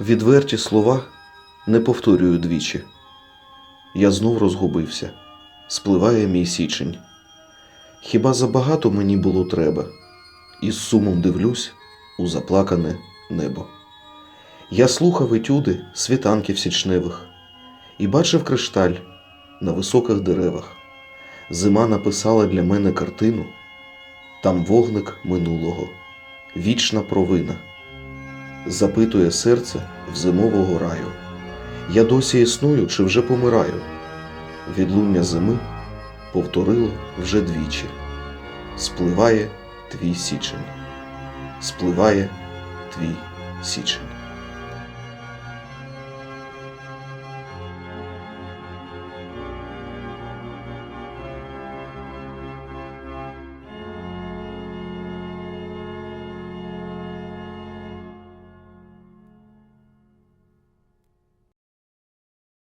Відверті слова не повторюю двічі. Я знов розгубився, спливає мій січень. Хіба забагато мені було треба, і з сумом дивлюсь у заплакане небо. Я слухав етюди світанків січневих і бачив кришталь на високих деревах. Зима написала для мене картину, там вогник минулого, вічна провина. Запитує серце в зимового раю. Я досі існую чи вже помираю. Відлуння зими повторило вже двічі. Спливає твій січень, спливає твій січень.